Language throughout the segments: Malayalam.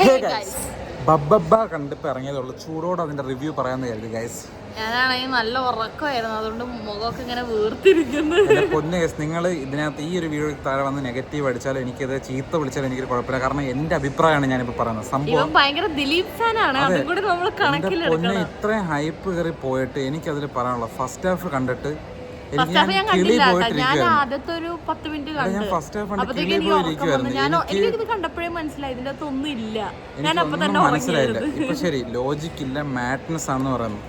ഹേ ഗൈസ് ബബ്ബബ്ബ കണ്ടിപ്പോ ഇറങ്ങിയതുള്ളൂ ചൂടോടെ അതിന്റെ റിവ്യൂ പറയാന്ന് കരുതി ഗൈസ് ഞാനാണെങ്കിൽ നല്ല ഉറക്കമായിരുന്നു. അതുകൊണ്ട് മുഖമൊക്കെ ഇങ്ങനെ പൊന്ന് നിങ്ങൾ ഇതിനകത്ത് ഈ ഒരു വീഡിയോ താഴെ വന്ന് നെഗറ്റീവ് അടിച്ചാലും എനിക്കത് ചീത്ത വിളിച്ചാൽ എനിക്ക് കുഴപ്പമില്ല. കാരണം എന്റെ അഭിപ്രായമാണ് ഞാനിപ്പോ പറയുന്നത്. സംഭവം ഭയങ്കര ദിലീപ് ഫാനാണ്. പൊന്നെ ഇത്രയും ഹൈപ്പ് കയറി പോയിട്ട് എനിക്കതിൽ പറയാനുള്ള ഫസ്റ്റ് ഹാഫ് കണ്ടിട്ട് ഫസ്റ്റ് ഹാഫ് ഞാൻ ഞാൻ കണ്ടില്ല കേട്ടോ. ഞാൻ പോയിട്ടിരിക്കുകയായിരുന്നു ആദ്യത്തെ ഒരു പത്ത് മിനിറ്റ് ഞാൻ കണ്ടു. ഫസ്റ്റ് ഹാഫ് കണ്ട് എനിക്ക് ഉറക്കം വന്നു. ഞാൻ കണ്ടപ്പോഴേ മനസ്സിലായി. ഇതിന്റെ അകത്ത് ഒന്നും ഇല്ല. ഞാൻ അപ്പൊ തന്നെ മനസ്സിലായില്ല. ഉറങ്ങിയത് ഇപ്പൊ ശരി ലോജിക് ഇല്ല ആണെന്ന് പറയുന്നു.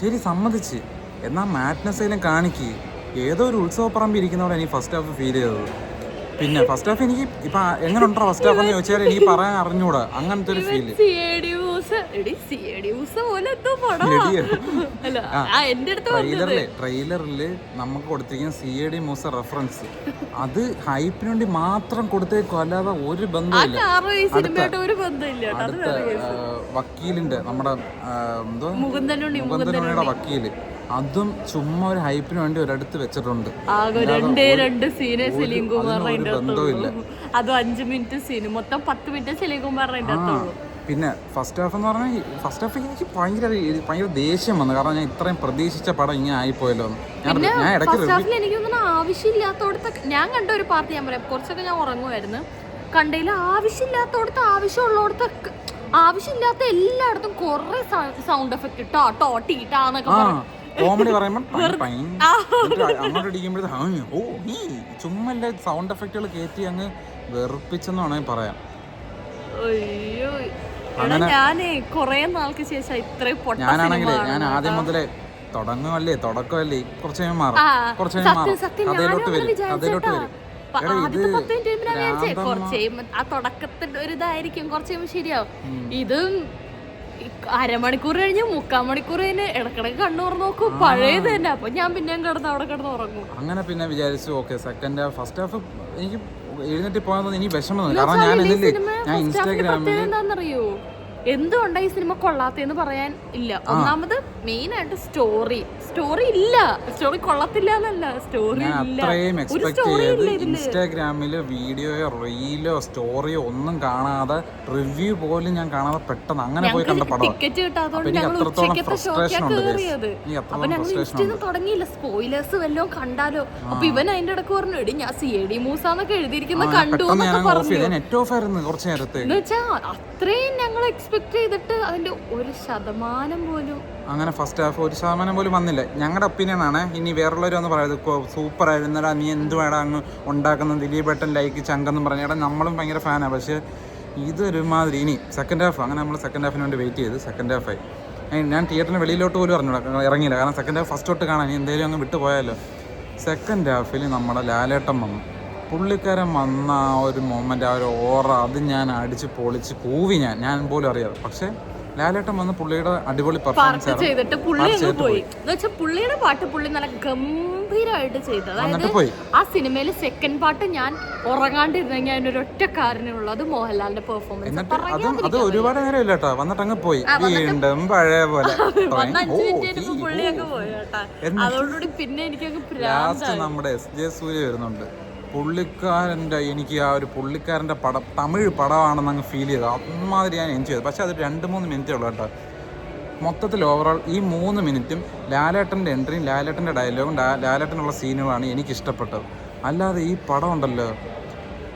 ശരി സമ്മതിച്ച്. എന്നാ മാറ്റ്നസ് കാണിക്ക്. ഏതോ ഒരു ഉത്സവപ്പറമ്പിൽ ഇരിക്കുന്നവിടെ എനിക്ക് ഫസ്റ്റ് ഹാഫ് ഫീൽ ചെയ്തത്. പിന്നെ ഫസ്റ്റ് ഹാഫ് എനിക്ക് ഇപ്പൊ എങ്ങനെ ഉണ്ടോ ഫസ്റ്റ് ഹാഫ് എന്ന് ചോദിച്ചാൽ എനിക്ക് പറയാൻ അറിഞ്ഞൂടാ. അങ്ങനത്തെ ഒരു ഫീൽ എടി പോലെ എന്തോ അല്ല ആ എന്റെ അടുത്ത് ട്രെയിലറിൽ ട്രെയിലറിൽ നമുക്ക് കൊടുത്തിരിക്കുന്ന C I D Moosa reference അത് ഹൈപ്പിന് വേണ്ടി മാത്രം കൊടുത്തേക്കും അല്ലാതെ ഒരു ബന്ധമില്ല അടുത്ത വക്കീലിന്റെ നമ്മുടെ എന്തോ? മുകുന്ദനുണ്ണിയുടെ വക്കീൽ. അതും ചുമ്മാ ഒരു ഹൈപ്പിന് വേണ്ടി ഒരിടത്ത് വെച്ചിട്ടുണ്ട്. രണ്ടേ സീനെ സലീം കുമാറിന്റെ അതും അഞ്ചു മിനിറ്റ് സീന് മൊത്തം പത്ത് മിനിറ്റ് സലീം കുമാറിന്റെ പിന്നെ ഫസ്റ്റ് ഹാഫ് എന്ന് പറഞ്ഞാൽ ഫസ്റ്റ് ഹാഫ് എനിക്ക് ഭയങ്കര ഭയങ്കര ദേഷ്യം വന്നു. കാരണം ഞാൻ ഇത്രയും പ്രതീക്ഷിച്ച പടം ഇങ്ങനെ ആയിപ്പോയല്ലോ. ഞാൻ ഞാൻ ഇടയ്ക്ക് ഫസ്റ്റ് ഹാഫിൽ എനിക്ക് തോന്നുന്നു ആവശ്യമില്ലാത്തോടത്ത് ഞാൻ കണ്ട ഒരു പാർട്ടി ഞാൻ പറയാം. കുറച്ചൊക്കെ ഞാൻ ഉറങ്ങുമായിരുന്നു. കണ്ടതിൽ ആവശ്യമില്ലാത്തോടത്ത് ആവശ്യമുള്ളോടത്ത് ആവശ്യമില്ലാത്ത എല്ലായിടത്തും കുറെ സൗണ്ട് എഫക്റ്റ് ടോ ടീ ടാന്നൊക്കെ ആ പറയും. കോമഡി പറയുമ്പോൾ അങ്ങോട്ട് ഇടിക്കുമ്പോഴത്തെ ഓ ഈ ചുമ്മാ സൗണ്ട് എഫക്റ്റുകൾ കയറ്റി അങ്ങ് വെറുപ്പിച്ചെന്ന് വേണമെങ്കിൽ പറയാം. അയ്യോ. എടാ ഞാനേ കൊറേ നാൾക്ക് ശേഷം ഇത്രയും പൊട്ട ഞാനാണെങ്കിലേ സിനിമ ഞാൻ ആദ്യം മുതലേ തുടങ്ങുമല്ലേ തുടക്കമല്ലേ? കുറച്ച് കഴിയുമ്പോൾ മാറും. കുറച്ച് കഴിയുമ്പോൾ മാറും. അതിലോട്ട് വരും അതിലോട്ട് വരും. ആദ്യത്തെ പത്ത് മിനിറ്റ് ഞാൻ വിചാരിച്ചേ കുറച്ച് കഴിയുമ്പോ ആ തുടക്കത്തിന്റെ ഒരു ഇതായിരിക്കും കുറച്ച് കഴിയുമ്പോ ശരിയാവും. ഇതും അരമണിക്കൂർ കഴിഞ്ഞ് മുക്കാൽ മണിക്കൂർ കഴിഞ്ഞ് ഇടക്കിടക്ക് കണ്ണൂർ നോക്കും പഴയത് തന്നെ. അപ്പൊ ഞാൻ പിന്നെയും കിടന്ന് അവിടെ കിടന്ന് ഉറങ്ങും. അങ്ങനെ പിന്നെ വിചാരിച്ചു okay second half first half എനിക്ക് എഴുന്നേറ്റ് പോകാൻ ഇനി വിഷമം കാരണം ഞാൻ എന്തില്ലേ ഞാൻ ഇൻസ്റ്റാഗ്രാമിൽ എന്തുകൊണ്ടാ ഈ സിനിമ കൊള്ളാത്തേന്ന് പറയാൻ ഇല്ല. ഒന്നാമത് മെയിൻ ആയിട്ട് സ്റ്റോറി. സ്റ്റോറി ഇല്ല. സ്റ്റോറി കൊള്ളത്തില്ല എന്നല്ല. സ്റ്റോറി അത്രയും എക്സ്പെക്ട് ചെയ്ത് ഇൻസ്റ്റാഗ്രാമിൽ വീഡിയോയോ റീലോ സ്റ്റോറിയോ ഒന്നും കാണാതെ റിവ്യൂ പോലും ഞാൻ കാണാതെ പെട്ടെന്ന് അങ്ങനെ പോയി കണ്ട പടം ടിക്കറ്റ് കിട്ടാത്തതുകൊണ്ട് ഞങ്ങൾ ഉച്ചക്കത്തെ ഷോക്കാ കയറിയത്. അപ്പൊ ഞങ്ങൾ തുടങ്ങിയില്ല. സ്പോയിലേഴ്സ് വല്ലതും കണ്ടാലോ. അപ്പൊ ഇവൻ അതിന്റെ ഇടയ്ക്ക് പറഞ്ഞു എടി ഞാൻ സി എ ഡി മൂസാന്നൊക്കെ എഴുതിയിരിക്കുന്ന കണ്ടു എന്നൊക്കെ പറഞ്ഞു. എന്ന് അത്രയും ഞങ്ങൾ എക്സ്പെക്ട് ചെയ്തിട്ട് അതിന്റെ ഒരു ശതമാനം പോലും അങ്ങനെ ഫസ്റ്റ് ഹാഫ് ഒരു ശതമാനം പോലും വന്നില്ല. ഞങ്ങളുടെ ഒപ്പീനിയൻ ആണ്. ഇനി വേറുള്ളവരൊന്നും പറയുന്നത് സൂപ്പർ ആയിരുന്നടാ നീ എന്തുവേടാ അങ്ങ് ഉണ്ടാക്കുന്ന? ദിലീപ് ഏട്ടൻ ലൈക്ക് ചങ്കെന്നും പറഞ്ഞ. എടാ നമ്മളും ഭയങ്കര ഫാനാണ് പക്ഷേ ഇതൊരുമാതിരി. ഇനി സെക്കൻഡ് ഹാഫ് അങ്ങനെ നമ്മൾ സെക്കൻഡ് ഹാഫിന് വേണ്ടി വെയിറ്റ് ചെയ്ത് സെക്കൻഡ് ഹാഫായി ഞാൻ തിയേറ്ററിന് വെളിയിലോട്ട് പോലും അറിഞ്ഞൂടാ ഇറങ്ങിയില്ല. കാരണം സെക്കൻഡ് ഹാഫ് ഫസ്റ്റ് തൊട്ട് കാണാൻ. എന്തെങ്കിലും അങ്ങ് വിട്ടുപോയാലോ. സെക്കൻഡ് ഹാഫിൽ നമ്മുടെ ലാലേട്ടൻ വന്നു. പുള്ളിക്കാരൻ വന്ന ആ ഒരു മൊമെന്റ് ആ ഒരു ഓറ അത് ഞാൻ അടിച്ച് പൊളിച്ച് കൂവി ഞാൻ. ഞാൻ പോലും അറിയാതെ. പക്ഷേ ലാലേട്ടൻ വന്ന് പുള്ളിയുടെ അടിപൊളി പെർഫോമൻസ് ചെയ്തിട്ട് പുള്ളി അങ്ങ് പോയി. എന്ന് വെച്ചാൽ പുള്ളിയുടെ പാട്ട് പുള്ളി നല്ല ഗംഭീരമായിട്ട് ചെയ്തു അതായത് ആ സിനിമയിലെ സെക്കൻഡ് പാട്ട് ഞാൻ ഉറങ്ങാണ്ടിരുന്നെങ്കിൽ അതിനൊരു ഒറ്റ കാരണമുള്ളൂ അത് മോഹൻലാലിന്റെ പെർഫോമൻസ് അതും അത് ഒരുപാട് നേരം ഇല്ല കേട്ടോ വന്നിട്ട് അങ്ങ് പോയി വീണ്ടും പഴയ പോലെ. അതോടുകൂടി പിന്നെ എനിക്ക് ലാസ്റ്റ് നമ്മുടെ എസ് ജെ സൂര്യ വരുന്നുണ്ട്. പുള്ളിക്കാരന്റെ എനിക്ക് ആ ഒരു പുള്ളിക്കാരന്റെ പടം തമിഴ് പടമാണെന്ന് അങ്ങ് ഫീൽ ചെയ്തു. അമ്മാതിരി ഞാൻ എൻജോയ് ചെയ്തു. പക്ഷേ അത് രണ്ട് മൂന്ന് മിനിറ്റേ ഉള്ളൂ കേട്ടോ. മൊത്തത്തിൽ ഓവറോൾ ഈ മൂന്ന് മിനിറ്റും ലാലേട്ടന്റെ എൻട്രിയും ലാലേട്ടന്റെ ഡയലോഗും ലാലേട്ടനുള്ള സീനുകളാണ് എനിക്ക് ഇഷ്ടപ്പെട്ടത് അല്ലാതെ ഈ പടം ഉണ്ടല്ലോ.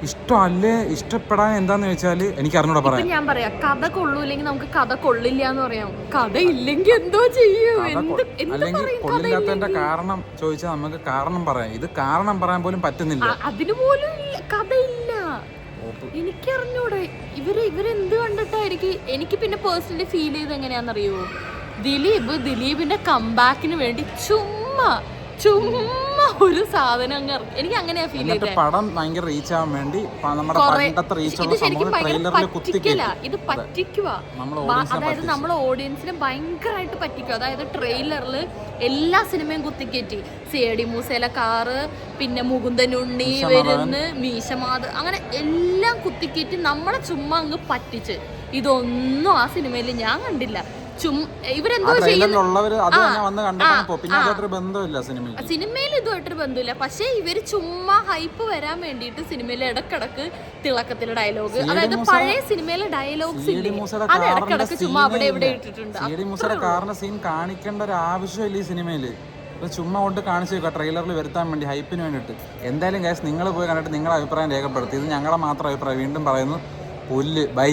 ഇഷ്ടമല്ലേ? ഇഷ്ടപ്പെടാൻ എന്താന്ന് വെച്ചാൽ എനിക്ക് അറിഞ്ഞൂടെ പറയാം ഞാൻ പറയാം കഥ കൊള്ളൂല്ലെങ്കിൽ നമുക്ക് കഥ കൊള്ളില്ല എന്ന് പറയാം. കഥ ഇല്ലെങ്കിൽ എന്തോ ചെയ്യൂ? അല്ലെങ്കിൽ കൊള്ളില്ലാത്തതിന്റെ കാരണം ചോദിച്ചാൽ നമുക്ക് കാരണം പറയാം. ഇത് കാരണം പറയാൻ പോലും പറ്റുന്നില്ല. അതിന് പോലും ഇല്ല- കഥയില്ല എനിക്കറിഞ്ഞൂടെ. ഇവർ ഇവരെന്ത് കണ്ടിട്ടായിരിക്കും? എനിക്ക് പിന്നെ പേഴ്സണലി ഫീൽ ചെയ്ത് എങ്ങനെയാണെന്നറിയോ ദിലീപ് ദിലീപിന്റെ കംബാക്കിന് വേണ്ടി ചുമ്മാ ചുമ്മാ ഒരു സാധനം അങ്ങ് ഇറക്കി. എനിക്ക് അങ്ങനെയാ ഫീൽ എന്നിട്ട് ചെയ്തത് പടം ഭയങ്കര റീച്ച് ആവാൻ വേണ്ടി പ- നമ്മുടെ കൊറേ- പണ്ടത്തെ റീച്ച് ഇത് ഉള്ള ശരിക്കും സംഭവം ഭയങ്കര ട്രെയിലറിൽ പറ്റിക്കല. ഇത് പറ്റിക്കുക നമ്മൾ അതായത് നമ്മൾ ഓഡിയൻസിനെ ഭയങ്കരമായിട്ട് പറ്റിക്കും അതായത് ട്രെയിലറിൽ എല്ലാ സിനിമയും കുത്തിക്കേറ്റി. സി എ ഡി മൂസേല കാറ് പിന്നെ മുകുന്ദൻ ഉണ്ണി വരുന്ന് മീശമാത് അങ്ങനെ എല്ലാം കുത്തിക്കേറ്റി നമ്മളെ ചുമ്മാ അങ്ങ് പറ്റിച്ച്. ഇതൊന്നും ആ സിനിമയിൽ ഞാൻ കണ്ടില്ല. ചും ഇവരെന്തോ സിനിമയിൽ. ഇതുമായിട്ടൊരു ബന്ധമില്ല. പക്ഷേ ഇവർ ചുമ്മാ ഹൈപ്പ് വരാൻ വേണ്ടിയിട്ട് സിനിമയിലെ ഇടക്കിടക്ക് തിളക്കത്തിലെ ഡയലോഗ് അതായത് പഴയ സിനിമയിലെ ഡയലോഗ്സ് അത് ഇടക്കിടക്ക് ചുമ്മാ അവിടെ ഇവിടെ ഇട്ടിട്ടുണ്ട്. സീൻ കാണിക്കേണ്ട ഒരു ആവശ്യമില്ല ഈ സിനിമയിൽ ചുമ്മാ കൊണ്ട് കാണിച്ചു വെക്കുക ട്രെയിലറിൽ വരുത്താൻ വേണ്ടി ഹൈപ്പിന് വേണ്ടിട്ട് എന്തായാലും കേസ് നിങ്ങൾ പോയി കണ്ടിട്ട് നിങ്ങളുടെ അഭിപ്രായം രേഖപ്പെടുത്തി. ഇത് ഞങ്ങളെ മാത്രം അഭിപ്രായം. വീണ്ടും പറയുന്നു പുല്ല് ബൈ.